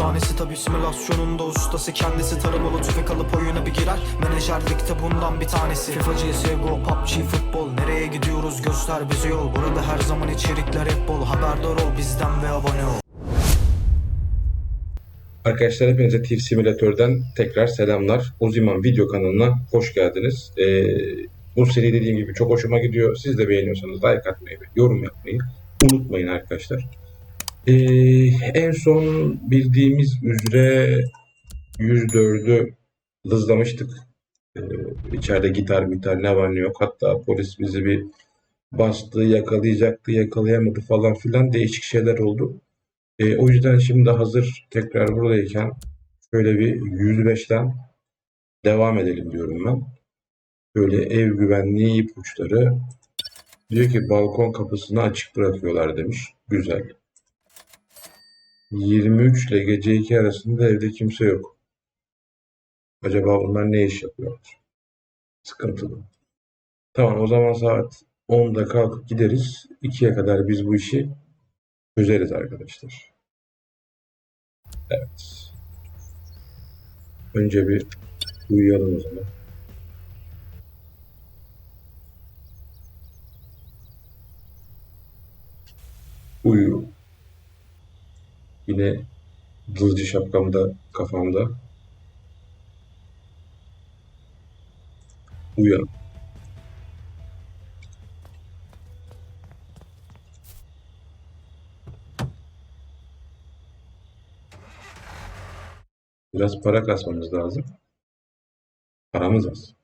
Efsanesi tabi simülasyonunda ustası kendisi Taramalı tüfek alıp oyuna bir girer Menajerlikte bundan bir tanesi FIFA, CSGO, PUBG, futbol Nereye gidiyoruz göster bize yol Burada her zaman içerikler hep bol Haberdar ol bizden ve abone ol Arkadaşlar hepinize Thief Simülatör'den tekrar selamlar. Uziman video kanalına hoş geldiniz. Ee, bu seri dediğim gibi çok hoşuma gidiyor. Siz de beğeniyorsanız like atmayı ve yorum yapmayı unutmayın arkadaşlar. Ee, en son bildiğimiz üzere 104'ü hızlamıştık. Ee, içeride gitar gitar ne var ne yok. Hatta polis bizi bir bastı, yakalayacaktı, yakalayamadı falan filan değişik şeyler oldu. E, o yüzden şimdi hazır tekrar buradayken şöyle bir 105'ten devam edelim diyorum ben. Böyle ev güvenliği ipuçları diyor ki balkon kapısını açık bırakıyorlar demiş. Güzel. 23 ile gece 2 arasında evde kimse yok. Acaba bunlar ne iş yapıyorlar? Sıkıntılı. Tamam o zaman saat 10'da kalkıp gideriz. 2'ye kadar biz bu işi çözeriz arkadaşlar. Evet. Önce bir uyuyalım o zaman. Uyu. Yine dızcı şapkam da kafamda. Uyan. Biraz para kasmamız lazım. Paramız az.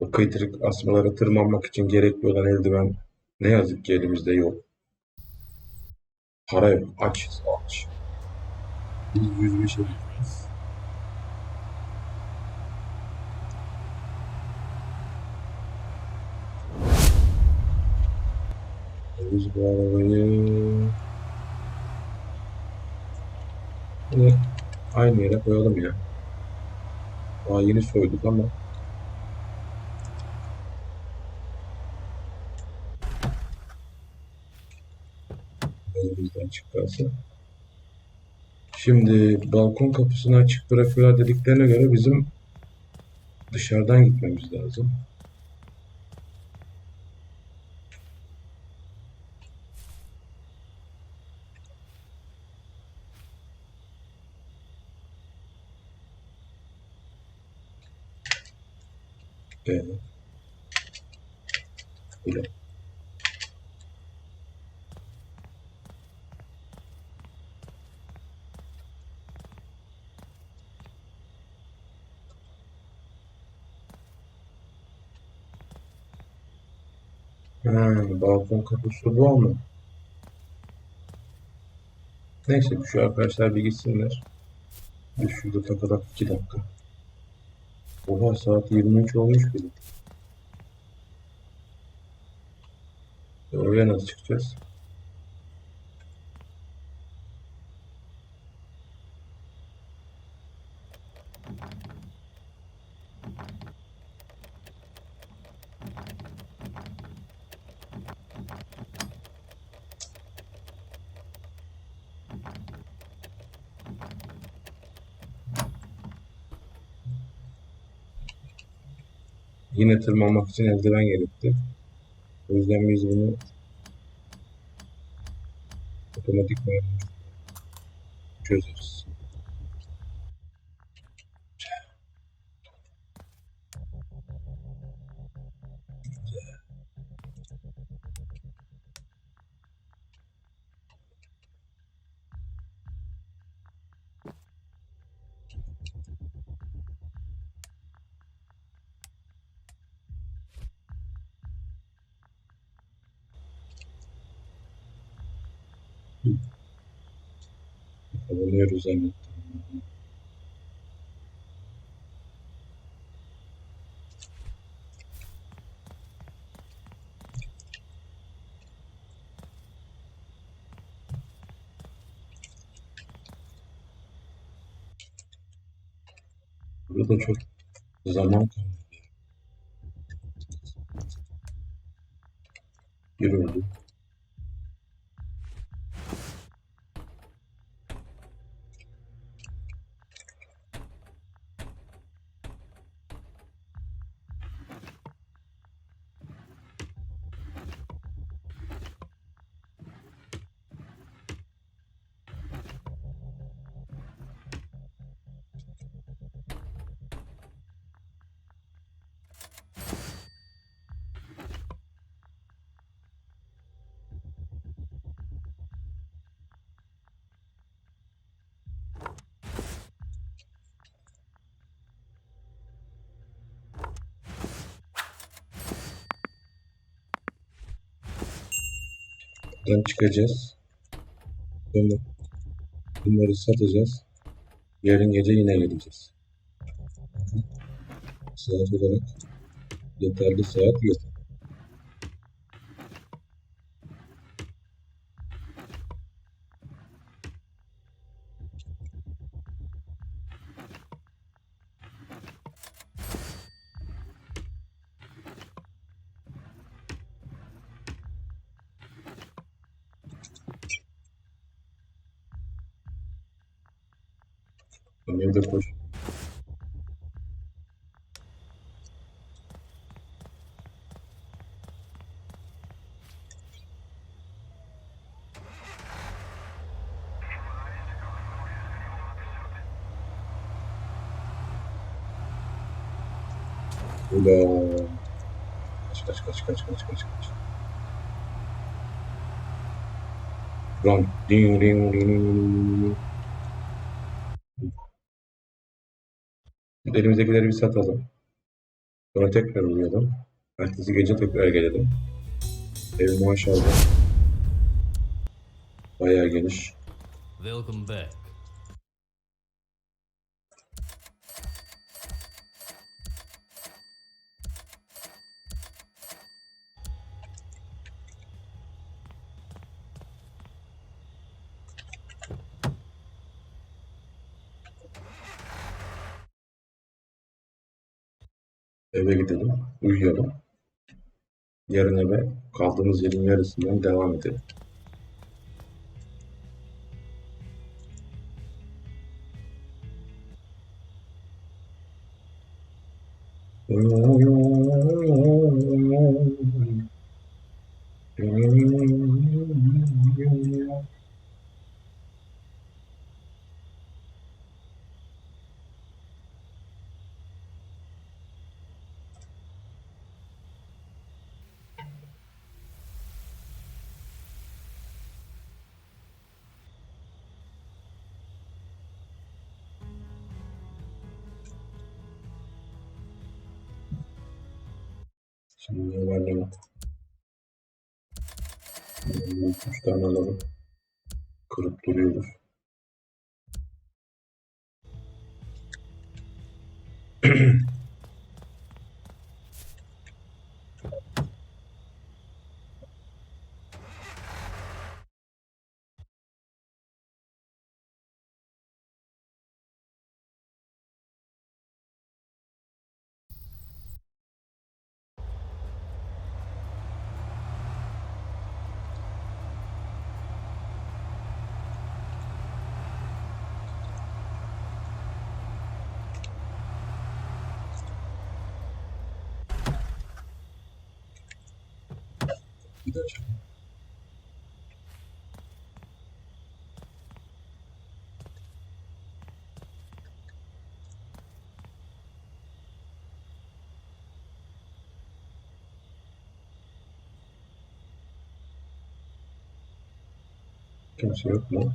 O kıytırık asmalara tırmanmak için gerekli olan eldiven ne yazık ki elimizde yok. Para yok. Aç. Şey yapıyoruz. Biz bu arabayı Yine aynı yere koyalım ya. Daha yeni soyduk ama elimizden çıkarsa. Şimdi balkon kapısını açık bırakıyorlar dediklerine göre bizim dışarıdan gitmemiz lazım. Evet. Öyle. Balkon kapısı bu ama. Neyse şu arkadaşlar bir gitsinler. Biz şurada takılak 2 dakika. Oha saat 23 olmuş bile. Oraya nasıl çıkacağız? Yine tırmanmak için eldiven gerekti. O yüzden biz bunu otomatik çözeriz. Alınıyoruz zannettim. Burada çok zaman kaldı. Yürüdüm. Buradan çıkacağız. Sonra bunları satacağız. Yarın gece yine geleceğiz. Saat olarak yeterli saat yok. Ben evde koş. Ula. Kaç kaç kaç kaç kaç kaç kaç. Run. Elimizdekileri bir satalım. Sonra tekrar uyuyalım. Ertesi gece tekrar gelelim. Ev maşallah. Bayağı geniş. Welcome back. Eve gidelim. Uyuyalım. Yarın eve kaldığımız yerin yarısından devam edelim. Şimdi yuvarlama. Üç tane alalım. Kırıp duruyoruz. Çek. Kimse yok mu?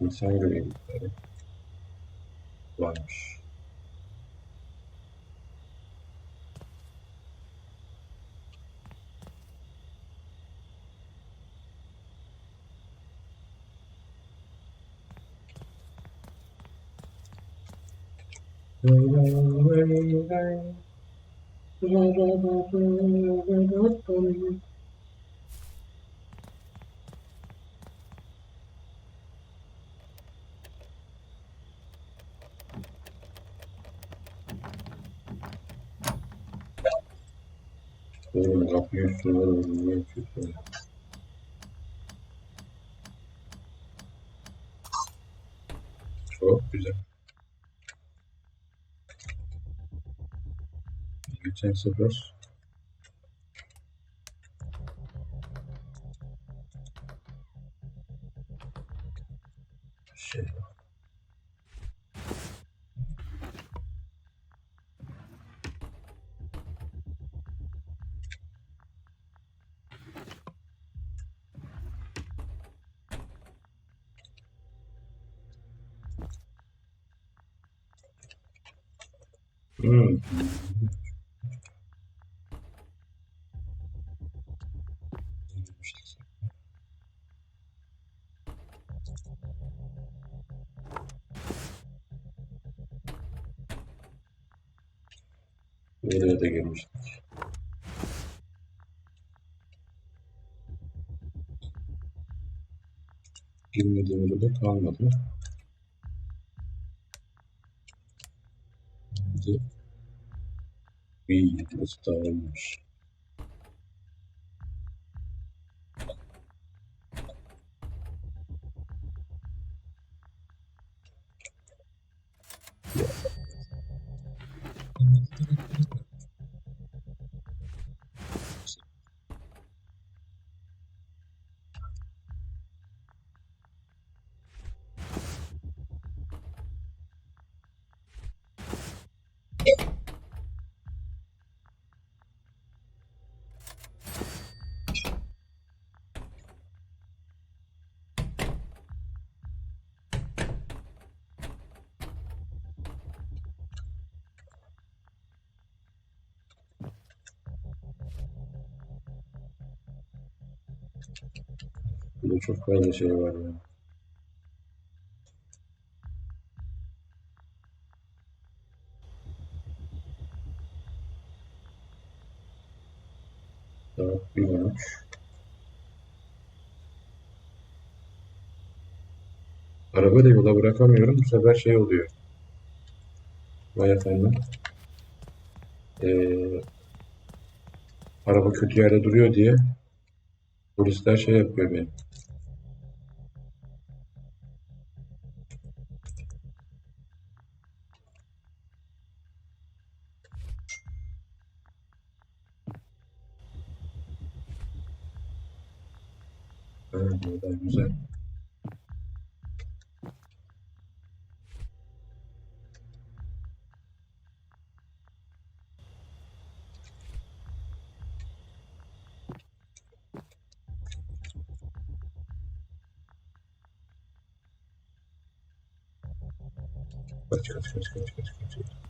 İnsan görevlileri varmış. Oğlum kapıyı üstüne doğru niye yapıyorsun ya? Çok güzel. Geçen sefer şey Hmm. Girmiştik. Girmediğim yerde kalmadı. Şimdi bir burası daha Burada çok fazla şey var ya. Saat bir olmuş. Arabayı da yola bırakamıyorum. Bu sefer şey oluyor. Vay efendim. Ee, araba kötü yerde duruyor diye polisler şey yapıyor benim. 对。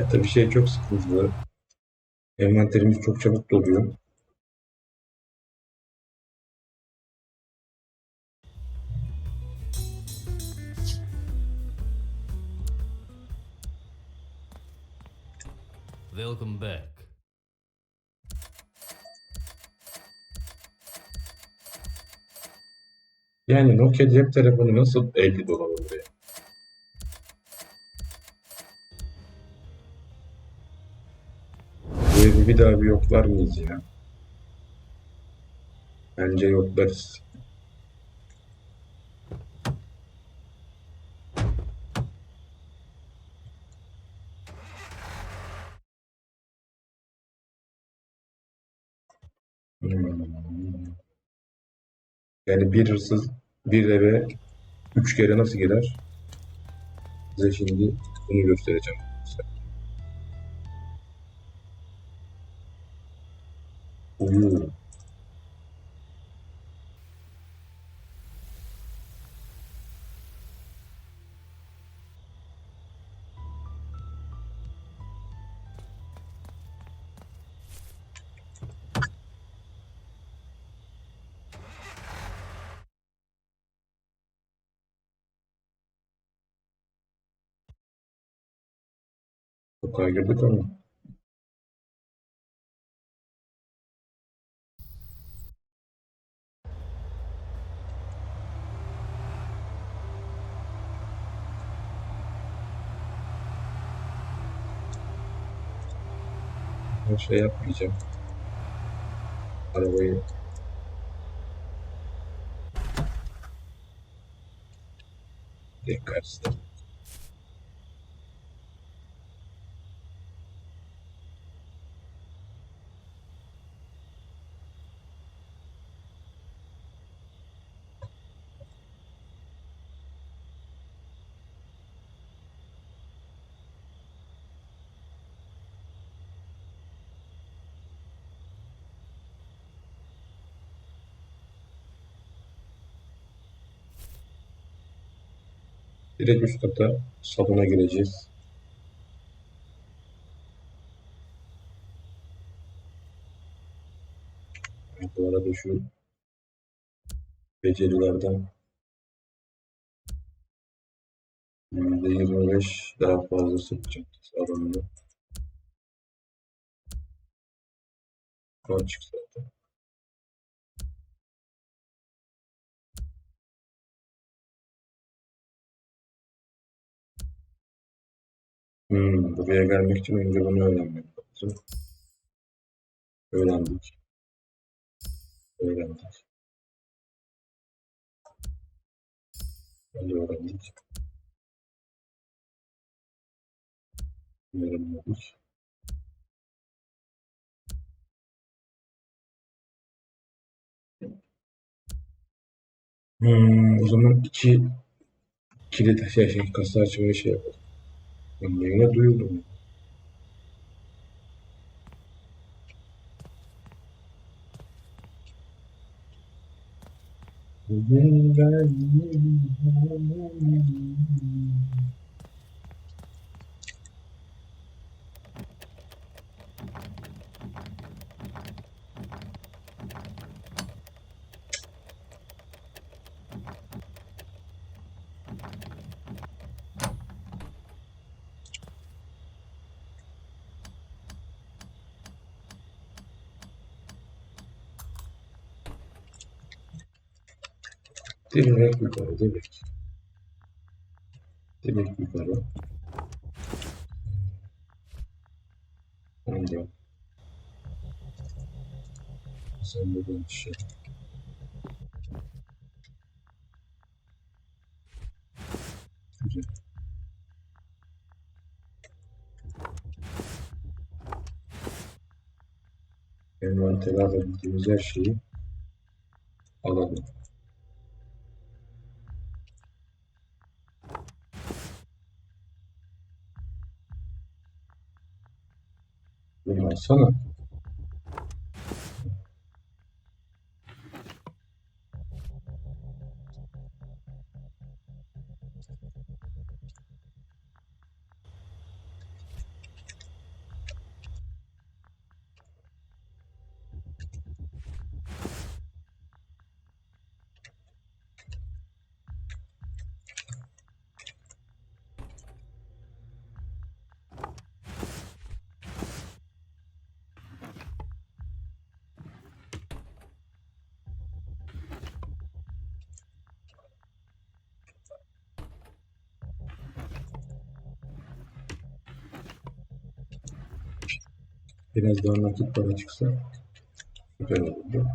Ya tabii şey çok sıkıntılı. Envanterimiz çok çabuk doluyor. Welcome back. Yani Nokia cep telefonu nasıl 50 dolar oluyor? Evi bir daha bir yoklar mıyız ya? Bence yoklarız. Yani bir hırsız bir eve üç kere nasıl girer? Size şimdi bunu göstereceğim. Uyu. Sokağa girdik ama. Şey yapmayacağım. Arabayı dikkatsiz. Direkt üst kata salona gireceğiz. Bu arada şu becerilerden %25 daha fazla sıkacak salonda. Açık zaten. Hmm, buraya gelmek için önce bunu öğrenmek lazım. Öğrendik. Öğrendik. Bunu öğrendik. Öğrenmedik. Hmm, o zaman iki kilit şey, şey kasa açmayı şey yapalım. Yine duyuldum. Bugün ben direkt yukarı, direkt. Direkt yukarı. Ondan. Sen buradan şey. Güzel. Envantere alabildiğimiz her şeyi alalım. Bunu Biraz daha nakit para çıksa süper olurdu.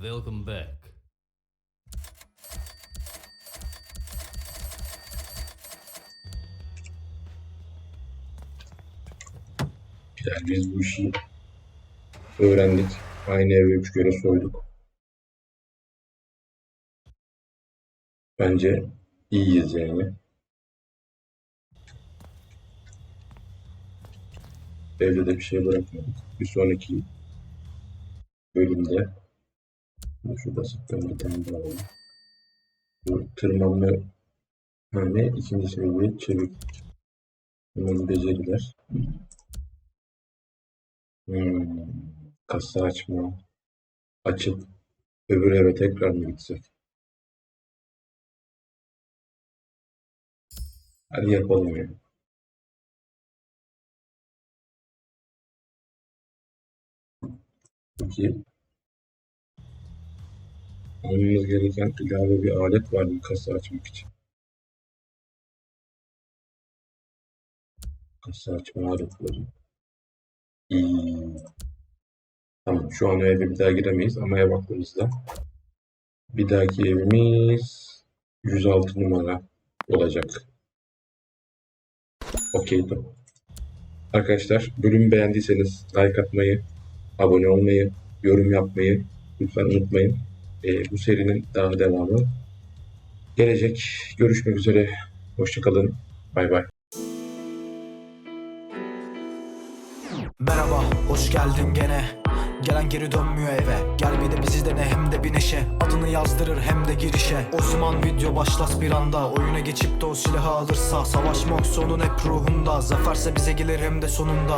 Welcome back. Yani biz bu işi öğrendik. Aynı eve üç kere soyduk. Bence iyiyiz yani. Evde de bir şey bırakmadık. Bir sonraki bölümde şu basitten bir tane. Bu tırmanma hani ikinci seviye çevik tırmanma beceriler. Hmm, kasa açma. Açıp öbür eve tekrar mı gitsek? Hadi yapalım ya. Peki almamız gereken ilave bir alet var mı kasa açmak için? Kasa açma aletleri. Hmm. Tamam şu an eve bir daha giremeyiz ama eve baktığımızda bir dahaki evimiz 106 numara olacak. Okey tamam. Arkadaşlar bölümü beğendiyseniz like atmayı, abone olmayı, yorum yapmayı lütfen unutmayın. Ee, bu serinin daha devamı gelecek. Görüşmek üzere. Hoşçakalın. Bay bay. Merhaba, hoş geldin gene Gelen geri dönmüyor eve Gel bir de bizi dene hem de bir neşe Adını yazdırır hem de girişe O zaman video başlas bir anda Oyuna geçip de o silahı alırsa Savaşmak sonun hep ruhunda Zaferse bize gelir hem de sonunda